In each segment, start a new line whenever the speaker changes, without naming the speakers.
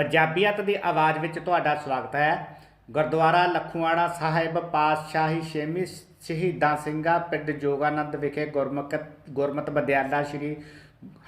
ਪੰਜਾਬੀਅਤ ਦੀ ਆਵਾਜ਼ ਵਿੱਚ ਤੁਹਾਡਾ ਸਵਾਗਤ ਹੈ। ਗੁਰਦੁਆਰਾ ਲਖੂਆਣਾ ਸਾਹਿਬ ਪਾਤਸ਼ਾਹੀ ਛੇਵੀਂ ਸ਼ਹੀਦਾਂ ਸਿੰਘਾਂ ਪਿੰਡ ਜੋਗਾਨੰਦ ਵਿਖੇ ਗੁਰਮੁਖ ਗੁਰਮਤ ਵਿਦਿਆਲਾ ਸ਼੍ਰੀ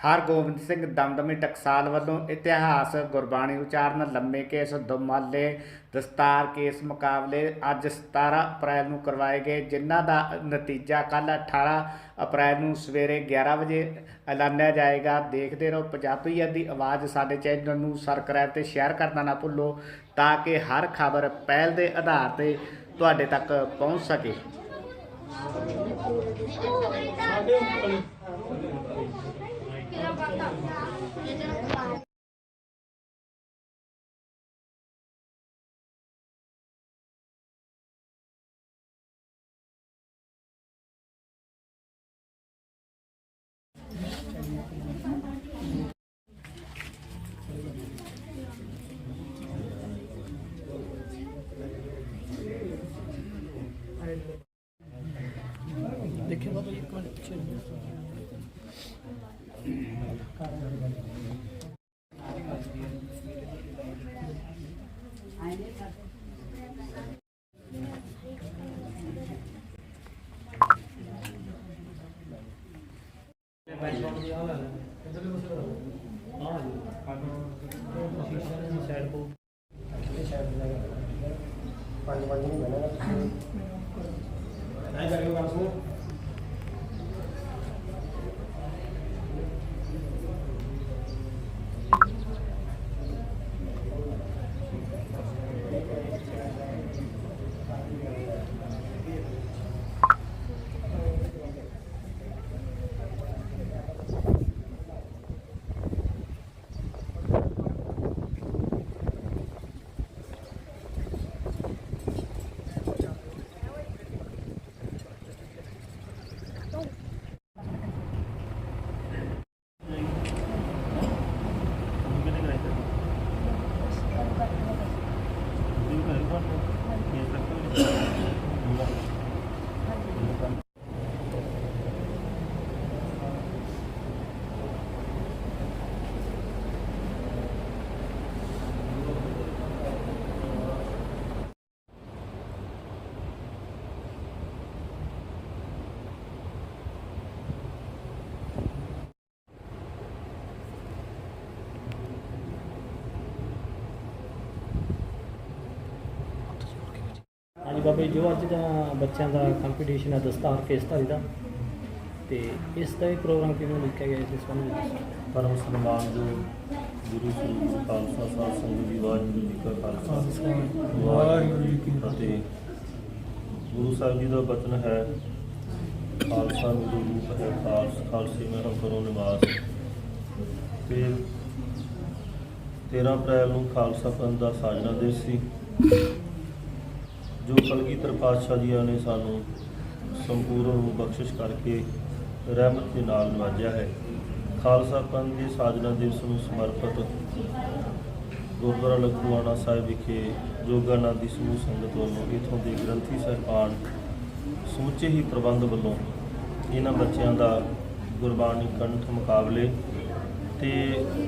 ਹਰਗੋਬਿੰਦ ਸਿੰਘ ਦਮਦਮੀ ਟਕਸਾਲ ਵੱਲੋਂ ਇਤਿਹਾਸ ਗੁਰਬਾਣੀ ਉਚਾਰਨ, ਲੰਮੇ ਕੇਸ, ਦੁਮਾਲੇ, ਦਸਤਾਰ ਕੇਸ ਮੁਕਾਬਲੇ ਅੱਜ 17 ਅਪ੍ਰੈਲ ਨੂੰ ਕਰਵਾਏ ਗਏ, ਜਿਨ੍ਹਾਂ ਦਾ ਨਤੀਜਾ ਕੱਲ 18 ਅਪ੍ਰੈਲ ਨੂੰ ਸਵੇਰੇ 11 ਵਜੇ ਐਲਾਨਿਆ ਜਾਏਗਾ। ਦੇਖਦੇ ਰਹੋ ਪੰਜਾਬੀਅਤ ਦੀ ਆਵਾਜ਼ ਸਾਡੇ ਚੈਨਲ ਨੂੰ ਸਬਸਕ੍ਰਾਈਬ ਤੇ ਸ਼ੇਅਰ ਕਰਨਾ ਨਾ ਭੁੱਲੋ, ਤਾਂ ਕਿ ਹਰ ਖਬਰ ਪਹਿਲ ਦੇ ਆਧਾਰ ਤੇ ਤੁਹਾਡੇ ਤੱਕ ਪਹੁੰਚ ਸਕੇ।
ਦੇਖਿਓ ਬਾਬਾ ਜੀ ਇੱਕ ਮਿੰਟ ਪਿੱਛੇ ਨੂੰ।
ਪੰਜ ਪੰਜ ਨਹੀਂ ਬਣਾ ਨਹੀਂ ਕਰਿਓ ਗੱਲ ਸੁਣੋ
Thank you. one Baba ji ਜੋ ਅੱਜ ਦਾ ਬੱਚਿਆਂ ਦਾ ਕੰਪੀਟੀਸ਼ਨ ਹੈ ਦਸਤਾਰ ਕੇਸਧਾਰੀ ਦਾ। ਤੇ ਇਸ ਦਾ ਵੀ ਪ੍ਰੋਗਰਾਮ ਕਿਵੇਂ ਲਿਖਿਆ ਗਿਆ ਇਸ ਸੰਬੰਧ ਵਿੱਚ?
ਪਰਮ ਸਨਮਾਨਯੋਗ ਗੁਰੂ ਸ੍ਰੀ ਗੁਰੂ ਖਾਲਸਾ ਸਾਹਿਬ ਸੰਗਤ ਜੀ ਵਾਹਿਗੁਰੂ ਜੀ ਕਾ ਖਾਲਸਾ। ਵਾਹਿਗੁਰੂ ਜੀ ਕੀ ਫਤਿਹ। ਗੁਰੂ ਸਾਹਿਬ ਜੀ ਦਾ ਬਚਨ ਹੈ ਖਾਲਸਾ ਗੁਰੂ ਰੂਪ ਹੈ ਖਾਲਸ ਖਾਲਸੇ ਮੈਂ ਹਮ ਕਰੋ ਨਿਵਾਸ। ਤੇ 13 ਅਪ੍ਰੈਲ ਨੂੰ ਖਾਲਸਾ ਪੰਥ ਦਾ ਸਾਜਨਾ ਦਿਵਸ ਸੀ। ਜੋ ਕਲਗੀਧਰ ਪਾਤਸ਼ਾਹ ਜੀਆਂ ਨੇ ਸਾਨੂੰ ਸੰਪੂਰਨ ਨੂੰ ਬਖਸ਼ਿਸ਼ ਕਰਕੇ ਰਹਿਮਤ ਦੇ ਨਾਲ ਨਵਾਜਿਆ ਹੈ। ਖਾਲਸਾ ਪੰਥ ਦੇ ਸਾਜਨਾ ਦਿਵਸ ਨੂੰ ਸਮਰਪਿਤ ਗੁਰਦੁਆਰਾ ਲਖੂਆਣਾ ਸਾਹਿਬ ਵਿਖੇ ਜੋਗਾਨੰਦ ਦੀ ਸਮੂਹ ਸੰਗਤ ਵੱਲੋਂ ਇਥੋਂ ਦੇ ਗ੍ਰੰਥੀ ਸਾਹਿਬਾਨ ਸਮੁੱਚੇ ਹੀ ਪ੍ਰਬੰਧ ਵੱਲੋਂ ਇਹਨਾਂ ਬੱਚਿਆਂ ਦਾ ਗੁਰਬਾਣੀ ਕੰਠ ਮੁਕਾਬਲੇ ਤੇ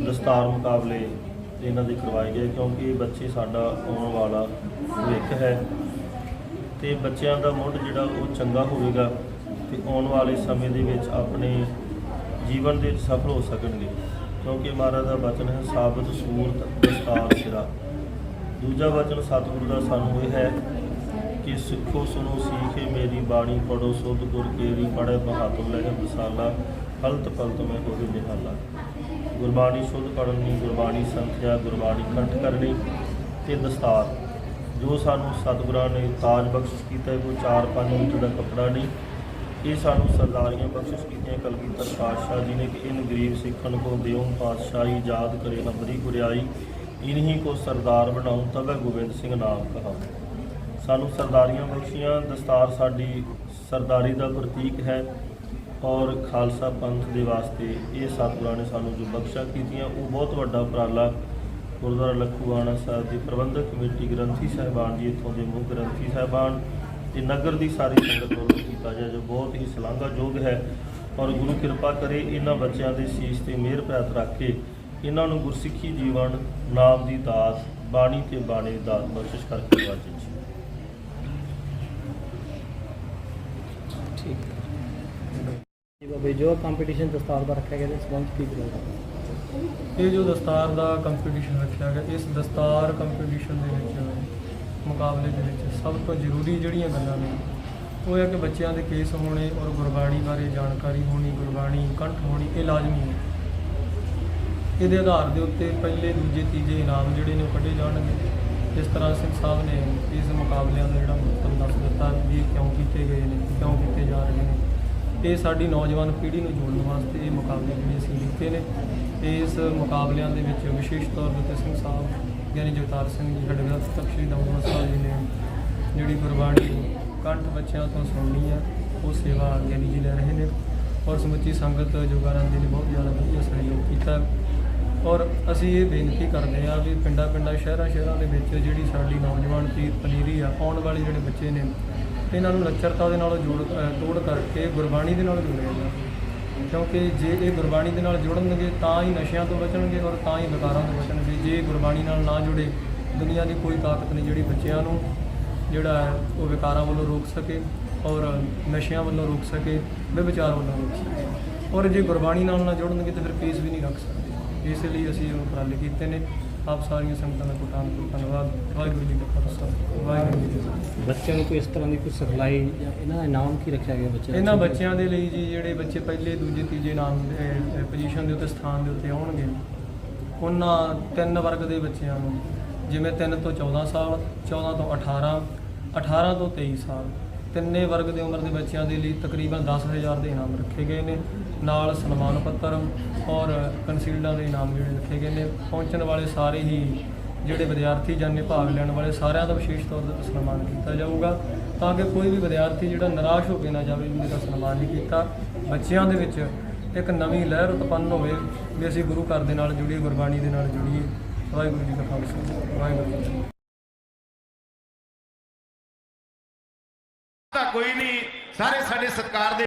ਦਸਤਾਰ ਮੁਕਾਬਲੇ ਇਹਨਾਂ ਦੇ ਕਰਵਾਏ ਗਏ, ਕਿਉਂਕਿ ਇਹ ਬੱਚੇ ਸਾਡਾ ਆਉਣ ਵਾਲਾ ਭਵਿੱਖ ਹੈ। ਤੇ ਬੱਚਿਆਂ ਦਾ ਮੁੱਢ ਜਿਹੜਾ ਉਹ ਚੰਗਾ ਹੋਵੇਗਾ ਤੇ ਆਉਣ ਵਾਲੇ ਸਮੇਂ ਦੇ ਵਿੱਚ ਆਪਣੇ ਜੀਵਨ ਦੇ ਸਫਲ ਹੋ ਸਕਣਗੇ। ਕਿਉਂਕਿ ਮਹਾਰਾਜ ਦਾ ਬਚਨ ਹੈ, ਸਾਬਤ ਸੂਰਤ ਦਸਤਾਰ ਸਿਰਾ। ਦੂਜਾ ਵਚਨ ਸਤਿਗੁਰੂ ਦਾ ਸਾਨੂੰ ਇਹ ਹੈ ਕਿ ਸਿੱਖੋ ਸੁਨੋ ਸੀਖੇ, ਮੇਰੀ ਬਾਣੀ ਪੜੋ ਸੁਧ ਗੁਰ ਕੇਰੀ ਪੜੈ ਬਹਾਤੁਰ ਲਹਿ ਮਸਾਲਾ ਫਲਤ ਫਲਤ ਮੈਂ ਹੋਵੇ ਨਿਹਾਲਾ। ਗੁਰਬਾਣੀ ਸ਼ੁੱਧ ਪੜ੍ਹਨੀ ਗੁਰਬਾਣੀ ਸੰਥਿਆ, ਗੁਰਬਾਣੀ ਕੰਠ ਕਰਨੀ ਤੇ ਦਸਤਾਰ। ਜੋ ਸਾਨੂੰ ਸਤਿਗੁਰਾਂ ਨੇ ਤਾਜ ਬਖਸ਼ਿਸ਼ ਕੀਤਾ ਹੈ, ਕੋਈ 4-5 ਮੀਟਰ ਦਾ ਕੱਪੜਾ ਨਹੀਂ, ਇਹ ਸਾਨੂੰ ਸਰਦਾਰੀਆਂ ਬਖਸ਼ਿਸ਼ ਕੀਤੀਆਂ, ਕਲਗੀਧਰ ਪਾਤਸ਼ਾਹ ਜੀ ਨੇ ਕਿ ਇਨ ਗਰੀਬ ਸਿੱਖਣ ਕੋ ਦਿਓ, ਪਾਤਸ਼ਾਹੀ ਯਾਦ ਕਰੇ, ਨੰਬਰੀ ਗੁਰਿਆਈ, ਇਨਹੀ ਕੋ ਸਰਦਾਰ ਬਣਾਉ ਤਬੈ ਗੋਬਿੰਦ ਸਿੰਘ ਨਾਮ ਕਹਾ ਸਾਨੂੰ ਸਰਦਾਰੀਆਂ ਬਖਸ਼ੀਆਂ, ਦਸਤਾਰ ਸਾਡੀ ਸਰਦਾਰੀ ਦਾ ਪ੍ਰਤੀਕ ਹੈ ਔਰ ਖਾਲਸਾ ਪੰਥ ਦੇ ਵਾਸਤੇ ਇਹ ਸਤਿਗੁਰਾਂ ਨੇ ਸਾਨੂੰ ਜੋ ਬਖਸ਼ਾ ਕੀਤੀਆਂ, ਉਹ ਬਹੁਤ ਵੱਡਾ ਉਪਰਾਲਾ ਗੁਰਦੁਆਰਾ ਲਖੂਆਣਾ ਸਾਹਿਬ ਦੀ ਪ੍ਰਬੰਧਕ ਕਮੇਟੀ ਗ੍ਰੰਥੀ ਸਾਹਿਬਾਨ ਜੀ ਇੱਥੋਂ ਦੇ ਮੁੱਖ ਗ੍ਰੰਥੀ ਸਾਹਿਬਾਨ ਤੇ ਨਗਰ ਦੀ ਸਾਰੀ ਸੰਗਤ ਵੱਲੋਂ ਕੀਤਾ ਜਾਏ ਜੋ ਬਹੁਤ ਹੀ ਸ਼ਲਾਘਾਯੋਗ ਹੈ ਔਰ ਗੁਰੂ ਕਿਰਪਾ ਕਰੇ ਇਹਨਾਂ ਬੱਚਿਆਂ ਦੇ ਸੀਸ ਤੇ ਮਿਹਰ ਪੈਤ ਰੱਖ ਕੇ ਇਹਨਾਂ ਨੂੰ ਗੁਰਸਿੱਖੀ ਜੀਵਨ ਨਾਮ ਦੀ ਦਾਤ ਬਾਣੀ ਤੇ ਬਾਣੇ ਦੀ ਦਾਤ ਬਖਸ਼ਿਸ਼ ਕਰਕੇ ਨਵਾਜੇ ਜੀ
ਠੀਕ ਜੀ ਬਾਬਾ ਜੀ ਜੋ ਕੰਪੀਟੀਸ਼ਨ ਦਸਤਾਰ ਦਾ ਰੱਖਿਆ ਗਿਆ ਇਹਦੇ ਸੰਬੰਧ ਕੀ ਕਰੋਗੇ
ਇਹ ਜੋ ਦਸਤਾਰ ਦਾ ਕੰਪੀਟੀਸ਼ਨ ਰੱਖਿਆ ਗਿਆ, ਇਸ ਦਸਤਾਰ ਕੰਪੀਟੀਸ਼ਨ ਦੇ ਵਿੱਚ, ਮੁਕਾਬਲੇ ਦੇ ਵਿੱਚ ਸਭ ਤੋਂ ਜ਼ਰੂਰੀ ਜਿਹੜੀਆਂ ਗੱਲਾਂ ਨੇ, ਉਹ ਹੈ ਕਿ ਬੱਚਿਆਂ ਦੇ ਕੇਸ ਹੋਣੇ ਔਰ ਗੁਰਬਾਣੀ ਬਾਰੇ ਜਾਣਕਾਰੀ ਹੋਣੀ, ਗੁਰਬਾਣੀ ਕੰਠ ਹੋਣੀ, ਇਹ ਲਾਜ਼ਮੀ ਹੈ। ਇਹਦੇ ਆਧਾਰ ਦੇ ਉੱਤੇ ਪਹਿਲੇ, ਦੂਜੇ, ਤੀਜੇ ਇਨਾਮ ਜਿਹੜੇ ਨੇ ਉਹ ਕੱਢੇ ਜਾਣਗੇ। ਜਿਸ ਤਰ੍ਹਾਂ ਸਿੰਘ ਸਾਹਿਬ ਨੇ ਇਸ ਮੁਕਾਬਲਿਆਂ ਦਾ ਜਿਹੜਾ ਮਹੱਤਵ ਦੱਸ ਦਿੱਤਾ ਵੀ ਇਹ ਕਿਉਂ ਕੀਤੇ ਗਏ ਨੇ, ਕਿਉਂ ਕੀਤੇ ਜਾ ਰਹੇ ਨੇ। ਇਹ ਸਾਡੀ ਨੌਜਵਾਨ ਪੀੜ੍ਹੀ ਨੂੰ ਜੋੜਨ ਵਾਸਤੇ ਇਹ ਮੁਕਾਬਲੇ ਜਿਹੜੇ ਅਸੀਂ ਲਿਖੇ ਨੇ। ਇਸ ਮੁਕਾਬਲਿਆਂ ਦੇ ਵਿੱਚ ਵਿਸ਼ੇਸ਼ ਤੌਰ ਦੇ ਉੱਤੇ ਸਿੰਘ ਸਾਹਿਬ ਯਾਨੀ ਜਗਤਾਰ ਸਿੰਘ ਜੀ ਸਾਡੇ ਦਾ ਤਖਸ਼ੀ ਦਮਦਮਾ ਸਾਹਿਬ ਜੀ ਨੇ ਜਿਹੜੀ ਗੁਰਬਾਣੀ ਕੰਠ ਬੱਚਿਆਂ ਤੋਂ ਸੁਣਨੀ ਹੈ ਉਹ ਸੇਵਾ ਗਿਆਨੀ ਜੀ ਲੈ ਰਹੇ ਨੇ ਔਰ ਸਮੁੱਚੀ ਸੰਗਤ ਜੋਗਾਨੰਦ ਦੇ ਲਈ ਬਹੁਤ ਜ਼ਿਆਦਾ ਵਧੀਆ ਸਹਿਯੋਗ ਕੀਤਾ ਔਰ ਅਸੀਂ ਇਹ ਬੇਨਤੀ ਕਰਦੇ ਹਾਂ ਵੀ ਪਿੰਡਾਂ ਪਿੰਡਾਂ ਸ਼ਹਿਰਾਂ ਸ਼ਹਿਰਾਂ ਦੇ ਵਿੱਚ ਜਿਹੜੀ ਸਾਡੀ ਨੌਜਵਾਨ ਪੀਰ ਪਨੀਰੀ ਆ ਆਉਣ ਵਾਲੇ ਜਿਹੜੇ ਬੱਚੇ ਨੇ ਇਹਨਾਂ ਨੂੰ ਲੱਚਰਤਾ ਦੇ ਨਾਲ ਜੋੜ ਅ, ਤੋੜ ਕਰਕੇ ਗੁਰਬਾਣੀ ਦੇ ਨਾਲ ਜੋੜਿਆ ਜਾਵੇ। ਕਿਉਂਕਿ ਜੇ ਇਹ ਗੁਰਬਾਣੀ ਦੇ ਨਾਲ ਜੁੜਨਗੇ, ਤਾਂ ਹੀ ਨਸ਼ਿਆਂ ਤੋਂ ਬਚਣਗੇ ਔਰ ਤਾਂ ਹੀ ਵਿਕਾਰਾਂ ਤੋਂ ਬਚਣਗੇ। ਜੇ ਗੁਰਬਾਣੀ ਨਾਲ ਨਾ ਜੁੜੇ, ਦੁਨੀਆ ਦੀ ਕੋਈ ਤਾਕਤ ਨਹੀਂ ਜਿਹੜੀ ਬੱਚਿਆਂ ਨੂੰ, ਜਿਹੜਾ ਹੈ, ਉਹ ਵਿਕਾਰਾਂ ਵੱਲੋਂ ਰੋਕ ਸਕੇ ਔਰ ਨਸ਼ਿਆਂ ਵੱਲੋਂ ਰੋਕ ਸਕੇ ਵਿਚਾਰ ਵੱਲੋਂ ਰੋਕ ਸਕੇ। ਔਰ ਜੇ ਗੁਰਬਾਣੀ ਨਾਲ ਨਾ ਜੁੜਨਗੇ, ਤਾਂ ਫਿਰ ਪੀਸ ਵੀ ਨਹੀਂ ਰੱਖ ਸਕਦੇ। ਇਸ ਲਈ ਅਸੀਂ ਇਹ ਉਪਰਾਲੇ ਕੀਤੇ ਨੇ। ਆਪ ਸਾਰੀਆਂ ਸੰਗਤਾਂ ਦਾ ਕੋਟਾਨ ਧੰਨਵਾਦ। ਵਾਹਿਗੁਰੂ ਜੀ ਕਾ ਖਾਲਸਾ ਵਾਹਿਗੁਰੂ ਜੀ ਕੀ ਫਤਿਹ।
ਬੱਚਿਆਂ ਨੂੰ ਕੋਈ ਇਸ ਤਰ੍ਹਾਂ ਦੀ ਕੋਈ ਸਿਖਲਾਈ ਜਾਂ ਇਹਨਾਂ ਦਾ ਇਨਾਮ ਕੀ ਰੱਖਿਆ ਗਿਆ ਬੱਚਿਆਂ
ਇਹਨਾਂ ਬੱਚਿਆਂ ਦੇ ਲਈ ਜੀ ਜਿਹੜੇ ਬੱਚੇ ਪਹਿਲੇ ਦੂਜੇ ਤੀਜੇ ਨਾਮ ਪੋਜੀਸ਼ਨ ਦੇ ਉੱਤੇ ਸਥਾਨ ਦੇ ਉੱਤੇ ਆਉਣਗੇ ਉਹਨਾਂ ਤਿੰਨ ਵਰਗ ਦੇ ਬੱਚਿਆਂ ਨੂੰ ਜਿਵੇਂ 3 ਤੋਂ 14 ਸਾਲ 14 ਤੋਂ 18 18 ਤੋਂ 23 ਸਾਲ ਤਿੰਨੇ ਵਰਗ ਦੇ ਉਮਰ ਦੇ ਬੱਚਿਆਂ ਦੇ ਲਈ ਤਕਰੀਬਨ 10000 ਦੇ ਇਨਾਮ ਰੱਖੇ ਗਏ ਨੇ। ਨਾਲ ਸਨਮਾਨ ਪੱਤਰ ਔਰ ਕੰਸੀਲਡਾਂ ਦੇ ਇਨਾਮ ਜਿਹੜੇ ਲਿਖੇ ਗਏ ਨੇ। ਪਹੁੰਚਣ ਵਾਲੇ ਸਾਰੇ ਹੀ ਜਿਹੜੇ ਵਿਦਿਆਰਥੀ ਜਾਨੇ ਭਾਗ ਲੈਣ ਵਾਲੇ ਸਾਰਿਆਂ ਦਾ ਵਿਸ਼ੇਸ਼ ਤੌਰ ਤੇ ਸਨਮਾਨ ਕੀਤਾ ਜਾਊਗਾ ਤਾਂ ਕਿ ਕੋਈ ਵੀ ਵਿਦਿਆਰਥੀ ਜਿਹੜਾ ਨਿਰਾਸ਼ ਹੋ ਕੇ ਨਾ ਜਾਵੇ ਵੀ ਮੇਰਾ ਸਨਮਾਨ ਨਹੀਂ ਕੀਤਾ। ਬੱਚਿਆਂ ਦੇ ਵਿੱਚ ਇੱਕ ਨਵੀਂ ਲਹਿਰ ਉਤਪੰਨ ਹੋਵੇ ਵੀ ਅਸੀਂ ਗੁਰੂ ਘਰ ਦੇ ਨਾਲ ਜੁੜੀਏ, ਗੁਰਬਾਣੀ ਦੇ ਨਾਲ ਜੁੜੀਏ। ਵਾਹਿਗੁਰੂ ਜੀ ਕਾ ਖਾਲਸਾ, ਵਾਹਿਗੁਰੂ ਜੀ
ਤਾਂ ਕੋਈ ਨਹੀਂ, ਸਾਰੇ ਸਾਡੇ ਸਰਕਾਰ ਦੇ